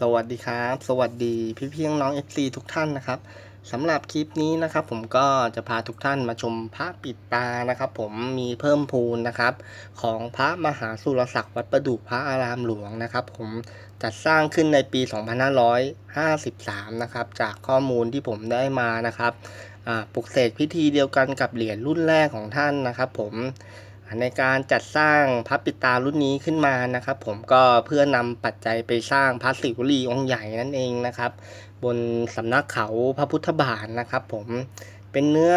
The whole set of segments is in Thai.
สวัสดีครับ สวัสดีพี่พี่น้องๆ FC ทุกท่านนะครับสำหรับคลิปนี้นะครับ ผมก็จะพาทุกท่านมาชมพระปิดตานะครับ ผมมีเพิ่มพูนนะครับ ของพระมหาสุรศักดิ์วัดประดู่พระอารามหลวงนะครับ ผมจัดสร้างขึ้นในปี 2553 นะครับ จากข้อมูลที่ผมได้มานะครับปลุกเสกพิธีเดียวกันกับเหรียญรุ่นแรกของท่านนะครับ ผม ในการจัดสร้างพระปิตารุ่นนี้ขึ้นมานะครับ ผมก็เพื่อนำปัจจัยไปสร้างพระศิวลีองค์ใหญ่นั่นเองนะครับ บนสำนักเขาพระพุทธบาทนะครับ ผมเป็นเนื้อ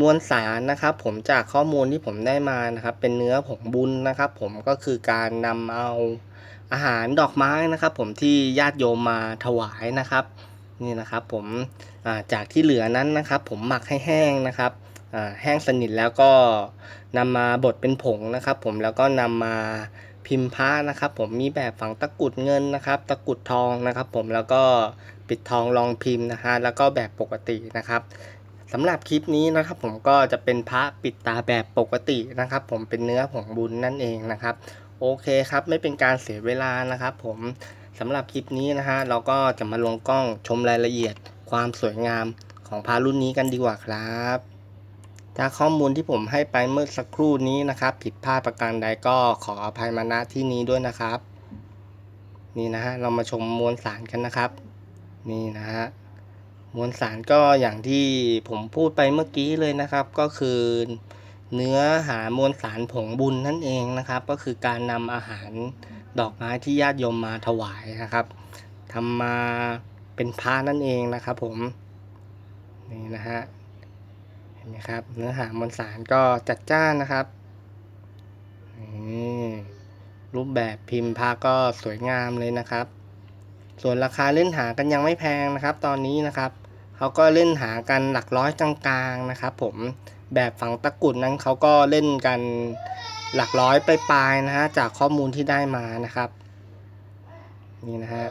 มวลสารนะครับ ผมจากข้อมูลที่ผมได้มานะครับ เป็นเนื้อผงบุญนะครับ ผมก็คือการนำเอาอาหารดอกไม้นะครับ ผมที่ญาติโยมมาถวายนะครับ นี่นะครับ ผมจากที่เหลือนั้นนะครับ ผมหมักให้แห้งนะครับ แห้งสนิทแล้วก็นำมาบดเป็นผงนะครับ ผมแล้วก็นำมาพิมพ์พระนะครับ ผมมีแบบฝังตะกุดเงินนะครับ ตะกุดทองนะครับ ผมแล้วก็ปิดทองรองพิมพ์นะฮะแล้วก็แบบปกตินะครับสำหรับคลิปนี้นะครับ ผมก็จะเป็นพระปิดตาแบบปกตินะครับ ผมเป็นเนื้อผงบุญนั่นเองนะครับ โอเคครับไม่เป็นการเสียเวลานะครับ ผมสำหรับคลิปนี้นะฮะเราก็จะมาลงกล้องชมรายละเอียดความสวยงามของพระรุ่นนี้กันดีกว่าครับ ถ้าข้อมูลที่ผมให้ไปเมื่อสักครู่นี้นะครับ ผิดพลาดประการใดก็ขออภัยมาณที่นี้ด้วยนะครับ นี่นะฮะเรามาชมมวลสารกันนะครับ นี่นะฮะมวลสารก็อย่างที่ผมพูดไปเมื่อกี้เลยนะครับ ก็คือเนื้อหามวลสารผงบุญนั่นเองนะครับ ก็คือการนำอาหารดอกไม้ที่ญาติโยมมาถวายนะครับทำมาเป็นพระนั่นเองนะครับผม นี่นะฮะ นไหมครับ เนื้อหามวลสารก็จัดจ้านนะครับรูปแบบพิมพ์พระก็สวยงามเลยนะครับ ส่วนราคาเล่นหากันยังไม่แพงนะครับ ตอนนี้นะครับเขาก็เล่นหากันหลักร้อยกลางๆนะครับ ผมแบบฝังตะกุดนั้นเขาก็เล่นกันหลักร้อยไปลายๆนะฮะจากข้อมูลที่ได้มานะครับนี่นะฮะ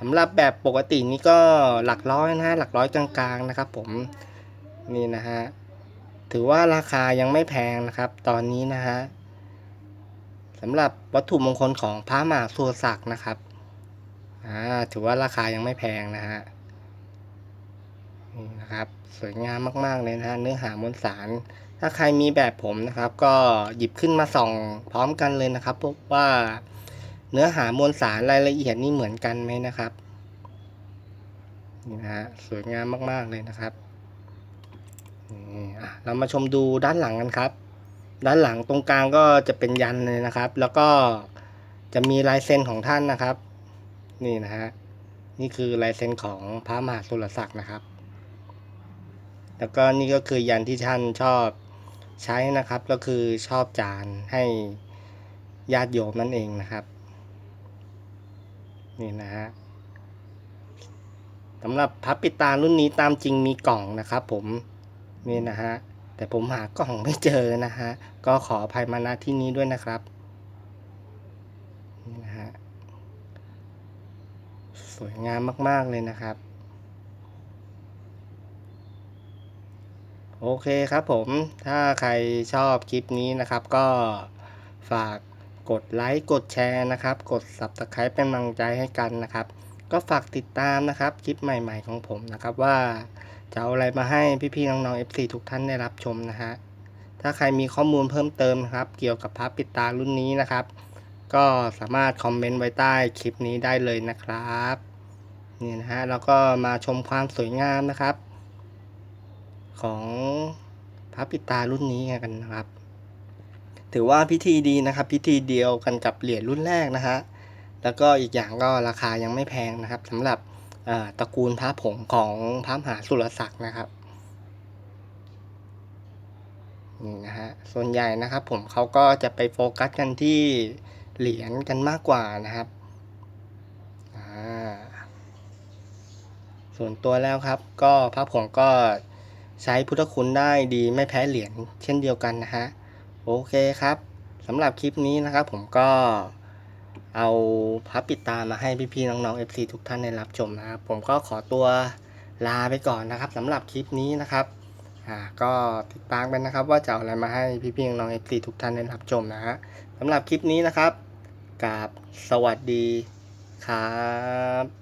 สำหรับแบบปกตินี้ก็หลักร้อยนะฮะหลักร้อยกลางๆนะครับ ผม นี่นะฮะ ถือว่าราคายังไม่แพงนะครับ ตอนนี้นะฮะสำหรับวัตถุมงคลของพระมหาสุรศักดิ์นะครับอ่าถือว่าราคายังไม่แพงนะฮะนี่นะครับ สวยงามมาก ๆ เลยนะฮะเนื้อหามวลสาร ถ้าใครมีแบบผมนะครับ ก็หยิบขึ้นมาส่องพร้อมกันเลยนะครับพบว่าเนื้อหามวลสารรายละเอียดนี่เหมือนกันไหมนะครับนี่นะฮะสวยงามมาก ๆ เลยนะครับ เรามาชมดูด้านหลังกันครับ ด้านหลังตรงกลางก็จะเป็นยันเลยนะครับ แล้วก็จะมีลายเซ็นของท่านนะครับ นี่นะฮะนี่คือลายเซ็นของพระมหาสุรศักดิ์นะครับ แล้วก็นี่ก็คือยันที่ท่านชอบใช้นะครับ ก็คือชอบจานให้ญาติโยมนั่นเองนะครับ นี่นะฮะสำหรับพระปิดตารุ่นนี้ตามจริงมีกล่องนะครับผม นี่นะฮะ แต่ผมหากล่องไม่เจอนะฮะ ก็ขออภัยมาณที่นี้ด้วยนะครับนี่นะฮะ สวยงามมากๆเลยนะครับ โอเคครับผม ถ้าใครชอบคลิปนี้นะครับ ก็ฝากกดไลค์กดแชร์นะครับ กด Subscribe เป็นกำลังใจให้กันนะครับ ก็ฝากติดตามนะครับคลิปใหม่ ๆ ของผมนะครับว่า จะเอาอะไรมาให้พี่ๆน้องๆ FC ทุกท่านได้รับชมนะฮะ ถ้าใครมีข้อมูลเพิ่มเติมนะครับ เกี่ยวกับพระปิดตารุ่นนี้นะครับ ก็สามารถคอมเมนต์ไว้ใต้คลิปนี้ได้เลยนะครับนี่นะฮะแล้วก็มาชมความสวยงามนะครับ ของพระปิดตารุ่นนี้กันนะครับ ถือว่าพิธีดีนะครับ พิธีเดียวกันกับเหรียญรุ่นแรกนะฮะแล้วก็อีกอย่างก็ราคายังไม่แพงนะครับสำหรับ ตระกูลพระผงของพระมหาสุรศักดิ์นะครับนี่นะฮะส่วนใหญ่นะครับผมเขาก็จะไปโฟกัสกันที่เหรียญกันมากกว่านะครับส่วนตัวแล้วครับ ก็พระผงก็ใช้พุทธคุณได้ดีไม่แพ้เหรียญเช่นเดียวกันนะฮะโอเคครับสำหรับคลิปนี้นะครับผมก็ เอาพับปิดตามาให้พี่ๆน้องๆ FC ทุกท่านได้รับชมนะครับ ผมก็ขอตัวลาไปก่อนนะครับสำหรับคลิปนี้นะครับอ่าก็ติดตามกันนะครับ ว่าจะเอาอะไรมาให้พี่ๆน้องๆ FC ทุกท่านได้รับชมนะฮะสำหรับคลิปนี้นะครับกับสวัสดีครับ